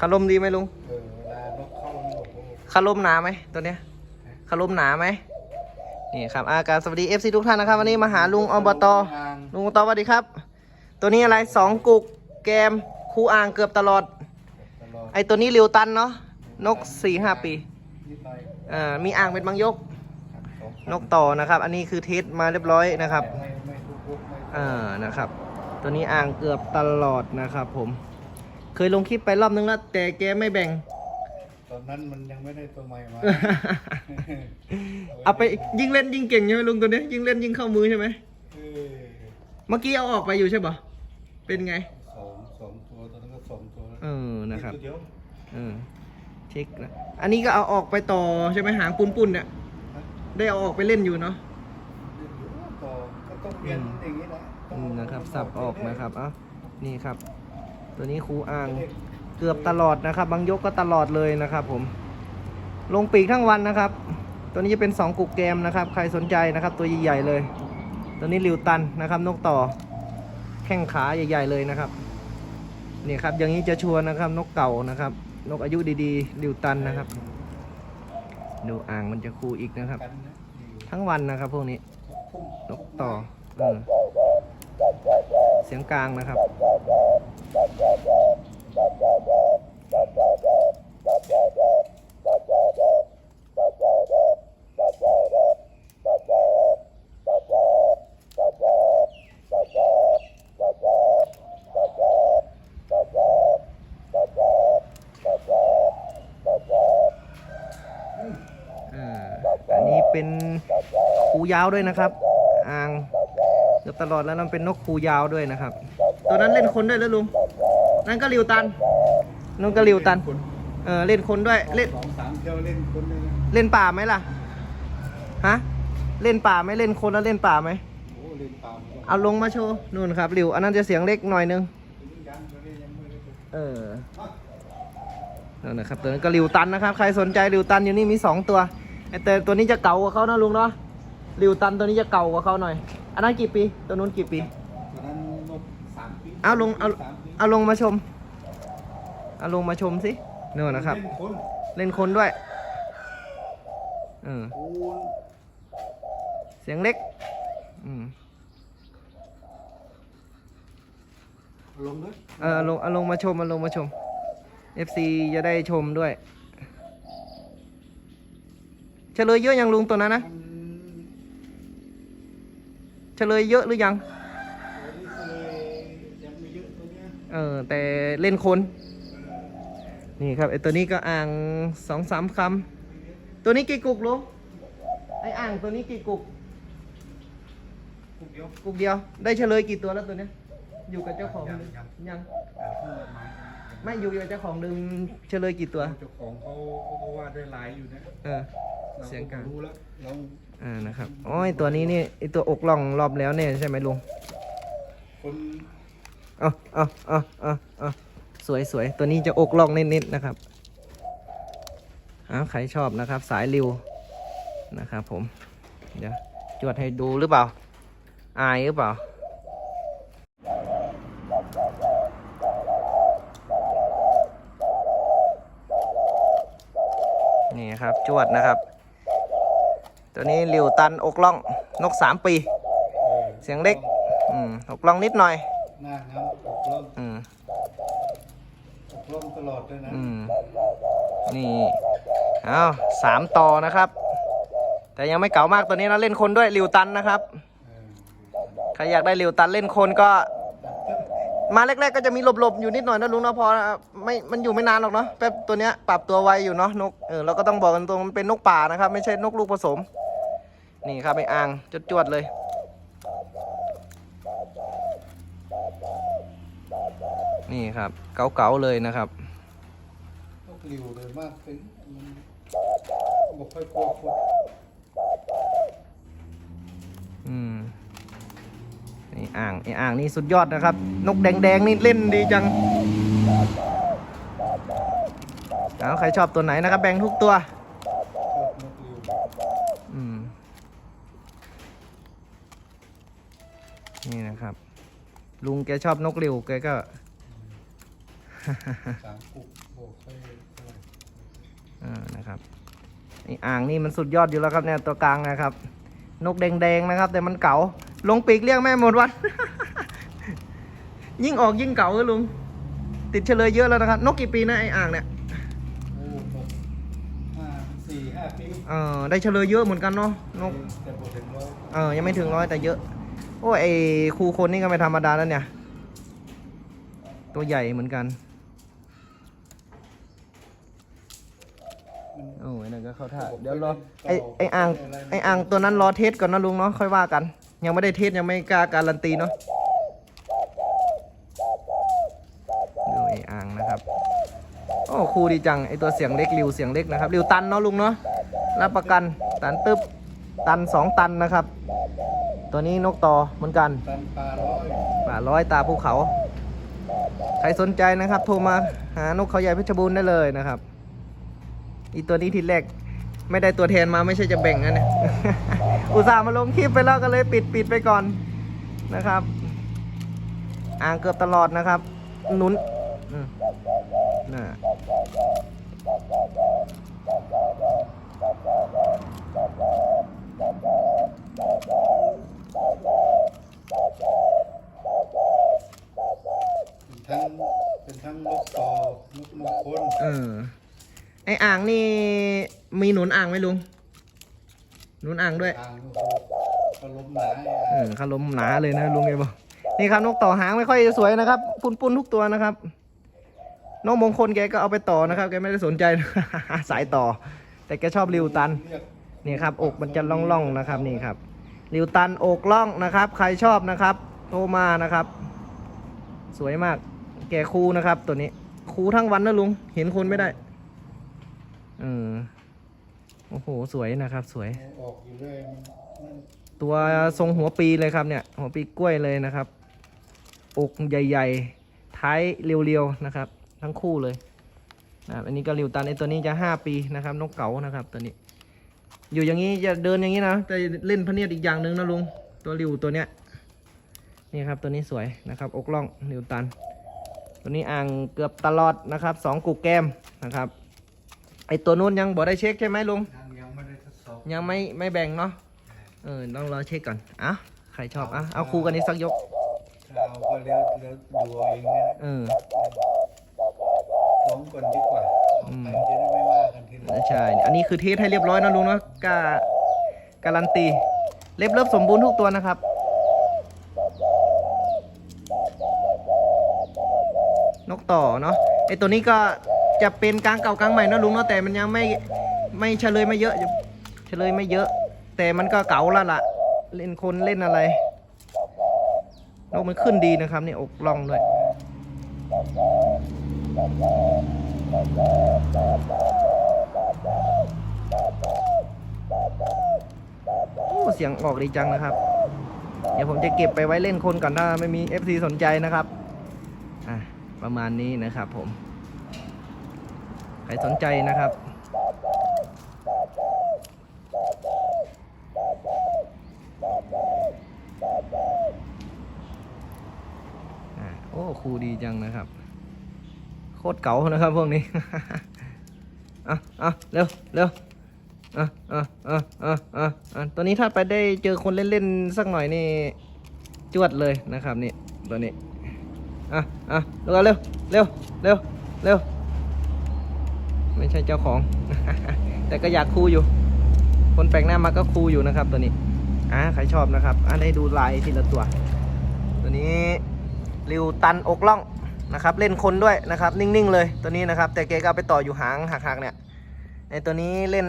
คารมดีไหมลุงเออเวลานกเข้านี่โอ้โหคารมหนาไหมตัวเนี้ยคารมหนาไหมนี่ครับอาการสวัสดีเอฟซีทุกท่านนะครับ วันนี้มาหาลุงอบตอ่างลุงอบตสวัสดีครับ ตัวนี้อะไรสองกุกแกมคูอ่างเกือบตลอด ตลอดไอตัวนี้เริวตันเนาะนกสี่ห้าปีนิดหน่อยอ่ามีอ่างเป็นบางยกสองนกต่อนะครับ อันนี้คือเทสมาเรียบร้อยนะครับ ไม่ไม่ทุกทุกไม่อ่านะครับ ตัวนี้อ่างเกือบตลอดนะครับผม ยลงคลิปไปรอบนึงแล้วแต่แกไม่แบ่ง ตอนนั้นมันยังไม่ได้ตัวใหม่มา เอาไปยิงเล่นยิงเก่งใช่ไหมลุงตัวเนี้ยยิงเล่นยิงเข้ามือใช่ไหมเออเมื่อกี้เอาออกไปอยู่ใช่ปะเป็นไง สองสองตัวตอนนั้นก็สองตัวแล้วเออนะครับ ตัวเดียวเออเช็คนะอันนี้ก็เอาออกไปต่อใช่ไหมหางปุนปุนๆเนี่ยนะได้เอาออกไปเล่นอยู่เนาะต่อก็ต้องเปลี่ยนอย่างนี้แหละต้อืองมนะครับสับออกนะครับเอ้านี่ครับ ตัวนี้ครูอ่างเกือบตลอดนะครับ บางยกก็ตลอดเลยนะครับ ผม ลงปีกทั้งวันนะครับ ตัวนี้จะเป็น2กุกแกมนะครับ ใครสนใจนะครับ ตัวใหญ่ๆเลย ตัวนี้ริวตันนะครับนกต่อ แข้งขาใหญ่ ๆเลยนะครับนี่ครับอย่างนี้จะชวร์นะครับ นกเก่านะครับ นกอายุดีๆริวตันนะครับ ดูอ่างมันจะคูอีกนะครับ ทั้งวันนะครับ พวกนี้ นกต่อเออเสียงกลางนะครับ เป็นคูยาวด้วยนะครับ อ่างเกือบตลอดแล้วนั่นเป็นนกคูยาวด้วยนะครับ ตัวนั้นเล่นคนด้วยแล้วลุงนั่นก็ริวตันนั่นก็ริวตันคนเออเล่นคนด้วยเล่นสองสามเที่ยวเล่นคนเลยนะเล่นป่าไหมล่ะฮะเล่นป่าไหมเล่นคนแล้วเล่นป่าไหมโอ้เล่นตามก็เอาลงมาโชว์นู่นครับริวอันนั้นจะเสียงเล็กหน่อยนึงยังก็เล่นยังไม่ได้ตัวเออนั่นนะครับตัวนั้นก็ริวตันนะครับ ใครสนใจริวตันอยู่นี่มีสองตัวไอ แต่ตัวนี้จะเก่ากว่าเขานะลุงเนาะริวตันตัวนี้จะเก่ากว่าเขาหน่อย อันนั้นกี่ปี ตัวนู้นกี่ปี ตอนนั้นนกสามปีเอาลงเอาสามปีเอาลงมาชม เอาลงมาชมสินู่นนะครับเล่นคนเล่นคนด้วยเออโอ้เสียงเล็ก อืมลงด้วยเออเอาลงเอาลงมาชมเอาลงมาชม FC จะได้ชมด้วย เฉลยเยอะยังลุงตัวนั้นนะมันเฉลยเยอะหรือยังตัวนี้เลยยังไม่เยอะตัวเนี้ยเออแต่เล่นคนนี่ครับไอตัวนี้ก็อ่างสองสามคำตัวนี้กี่กุกลุงไออ่างตัวนี้กี่กุกพวกเดียวกุกเดียวได้เฉลยกี่ตัวแล้วตัวเนี้ยอยู่กับเจ้าของยังเดิมยัง ยังแต่เพิ่งมาไม่อยู่กับเจ้าของเดิมเฉลยกี่ตัว เจ้าของเขาเขาก็ว่าได้หลายอยู่นะเออรเสียงกลาง รู้แล้วเราอ่านะครับอ๋อไอตัวนี้นี่ไอตัวอกล่องรอบแล้วเนี่ยใช่ไหมลุงคนเอ๋ออ๋ออ๋ออ๋ออ๋อสวยสวยตัวนี้จะอกล่องนิดๆนะครับอ้าวใครชอบนะครับ สายริวนะครับผม เดี๋ยวจวดให้ดูหรือเปล่า อายหรือเปล่า นี่ครับ จวดนะครับ ตัวนี้ริวตันอกล่องนกสามปีเออเสียงเล็กอืมอกล่องนิดหน่อยหน้าน้ำอกล่องอืมอกล่องตลอดเลยนะอืมนี่เอาสามต่อนะครับ แต่ยังไม่เก่ามากตัวนี้นะเล่นคนด้วยริวตันนะครับเออใครอยากได้ริวตันเล่นคนก็ มาแรก ๆ ก็จะมีหลบๆอยู่นิดหน่อยนะลุงนะพอไม่มันอยู่ไม่นานหรอกเนาะแป๊บตัวเนี้ยปรับตัวไวอยู่เนาะนกเออเราก็ต้องบอกกันตรงมันเป็นนกป่านะครับ ไม่ใช่นกลูกผสม นี่ครับไอ้อ่างจวดๆเลยนี่ครับเก๋าๆเลยนะครับต้องหลิวเลยมากถึงมันบอกค่อยกลัวคนอืมไอ้อ่างไอ้อ่างนี่สุดยอดนะครับ นกแดงๆนี่เล่นดีจังเอาใครชอบตัวไหนนะครับแบ่งทุกตัวชอบนกหลิวอืมนี่นะครับ ลุงแกชอบนกหลิวแกก็สามกุกโบกนะครับนี่อ่างนี่มันสุดยอดอยู่แล้วครับเนี่ยตัวกลางนะครับ นกแดงๆนะครับ แต่มันเก๋า ลงปีกเรียกแม่หมดวัน ยิ่งออกยิ่งเก๋าเลยลุง ติดเฉลยเยอะแล้วนะครับ นกกี่ปีนะไออ่างเนี่ยโอ้ตกห้าสี่ห้าปีเออได้เฉลยเยอะเหมือนกันเนาะนกแต่พอถึงร้อยเออยังไม่ถึงร้อยแต่เยอะ โอ้ยไอครูคนนี่ก็ไม่ธรรมดาแล้วเนี่ย ตัวใหญ่เหมือนกันมันโอ้ยนั่นก็เข้าท่าเดี๋ยวรอไอไออ่างไออ่างตัวนั้นรอเทสก่อนนะลุงเนาะค่อยว่ากัน ยังไม่ได้เทสยังไม่กล้าการันตีเนาะดูไออ่างนะครับ โอ้ครูดีจังไอตัวเสียงเล็กริวเสียงเล็กนะครับริวตันเนาะลุงเนาะรับประกันตันตึ๊บตันสองตันนะครับ ตัวนี้นกต่อเหมือนกันปลาร้อยป่าร้อยตาภูเขา ใครสนใจนะครับ โทรมาหานกเขาใหญ่เพชรบูรณ์ได้เลยนะครับ อีตัวนี้ทีแรก ไม่ได้ตัวแทนมาไม่ใช่จะแบ่งนะเนี่ย อุตส่าห์มาลงคลิปไปแล้วก็เลยปิดปิดไปก่อนนะครับ อ่างเกือบตลอดนะครับหนุนอืมน่ะเป็นทั้งเป็นทั้งนกต่อนกมงคลเออไออ่างนี่ มีหนุนอ่างไหมลุง หนุนอ่างด้วยทางก็ก็ล้มหนาเออคารมหนาเลยนะลุงเอบอกนี่ครับนกต่อหางไม่ค่อยสวยนะครับ ปุนปุนๆทุกตัวนะครับนกมงคลแกก็เอาไปต่อนะครับ แกไม่ได้สนใจ สายต่อ แต่แกชอบริวตัน เรียกนี่ครับอกมันจะล่องๆนะครับนี่ครับริวตันอกล่องนะครับ ใครชอบนะครับ โทรมานะครับ สวยมาก แกคูนะครับ ตัวนี้คูทั้งวันนะลุง เห็นคนไม่ได้เออ โอ้โห สวยนะครับ สวยเอาออกอยู่เรื่อยมันมันตัวทรงหัวปีเลยครับเนี่ย หัวปีกล้วยเลยนะครับ อกใหญ่ๆ ท้ายเรียวๆนะครับ ทั้งคู่เลยนะครับอันนี้ก็ริวตันไอตัวนี้จะห้าปีนะครับนกเก๋านะครับ ตัวนี้ อยู่อย่างนี้จะเดินอย่างนี้นะแต่เล่นพะเนียดอีกอย่างหนึ่งนะลุงตัวริวตัวเนี้ยนี่ครับตัวนี้สวยนะครับ อกล่องริวตัน ตัวนี้อ่างเกือบตลอดนะครับสองกุกแก้มนะครับไอตัวนู้นยังบอกได้เช็คใช่ไหมลุงยัง ยังไม่ได้ทดสอบยังไม่ไม่แบ่งเนาะเออต้องรอเช็คก่อนอะใครชอบอะเอาคู่กันนี้สักยกถ้าเอาก็เลี้ยวเลี้ยวดูเอาเองเนี่ยเออร้องก่อนดีกว่าอืมไปจะได้ไม่ว่ากันทีหลังใช่อันนี้คือเทสให้เรียบร้อยนะลุงเนาะกาการันตีเล็บเลิบสมบูรณ์ทุกตัวนะครับนกต่อเนาะไอตัวนี้ก็จะเป็นกลางเก่ากลางใหม่นะลุงเนาะแต่มันยังไม่ไม่เฉลยไม่เยอะเฉลยไม่เยอะ แต่มันก็เก่าแล้วล่ะเล่นคนเล่นอะไรนกมันขึ้นดีนะครับนี่อกล่องด้วยโอ้เสียงออกดีจังนะครับ เดี๋ยวผมจะเก็บไปไว้เล่นคนก่อนถ้าไม่มี FC สนใจนะครับอะประมาณนี้นะครับผม ใครสนใจนะครับ อะโอ้ ครูดีจังนะครับ โคตรเก๋านะครับพวกนี้ อะอะเร็วเร็วอะอะอะอะอะอะตัวนี้ถ้าไปได้เจอคนเล่นๆสักหน่อยนี่จวดเลยนะครับนี่ตัวนี้ อะอะเร็วเร็วเร็วเร็วเร็วไม่ใช่เจ้าของ แต่ก็อยากคูอยู่ คนแปลกหน้ามาก็คูอยู่นะครับตัวนี้อะใครชอบนะครับอะได้ดูลายทีละตัว ตัวนี้ ริวตันอกล่องนะครับเล่นคนด้วยนะครับนิ่งๆเลยตัวนี้นะครับ แต่เกก็เอาไปต่ออยู่หางหักๆเนี่ยในตัวนี้เล่น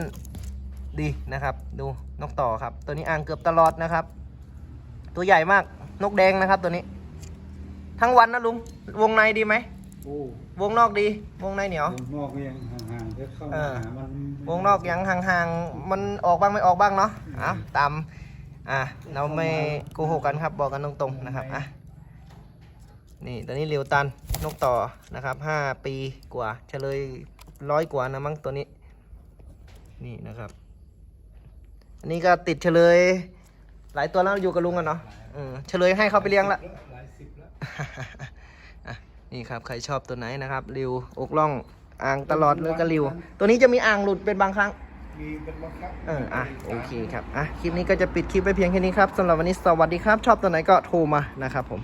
ดีนะครับ ดูนกต่อครับ ตัวนี้อ่างเกือบตลอดนะครับ ตัวใหญ่มากนกแดงนะครับตัวนี้ ทั้งวันนะลุงวงในดีไหมโอ้วงนอกดี วงในเหนียว วงนอกก็ยังห่างๆจะเข้าเอมาอหามันวงนอกยังห่างๆมันออกบ้างไม่ออกบ้างเนาะอะตามอะเราไม่โกหกกันครับบอกกันตรงๆนะครับอะ นี่ตัวนี้เรียวตันนกต่อนะครับห้าปีกว่าเฉลยร้อยกว่านะมั้งตัวนี้ นี่นะครับ อันนี้ก็ติดเฉลย หลายตัวแล้วอยู่กับลุงกันเนาะอืมเฉลยให้เขาไปเลี้ยงละหลายสิบแล้วอะนี่ครับใครชอบตัวไหนนะครับริวอกล่องอ่างตลอดเลยกระริว ตัวนี้จะมีอ่างหลุดเป็นบางครั้งมีเป็นบางครั้งเอออะโอเคครับอะคลิปนี้ก็จะปิดคลิปไปเพียงแค่นี้ครับสำหรับวันนี้สวัสดีครับ ชอบตัวไหนก็โทรมานะครับผม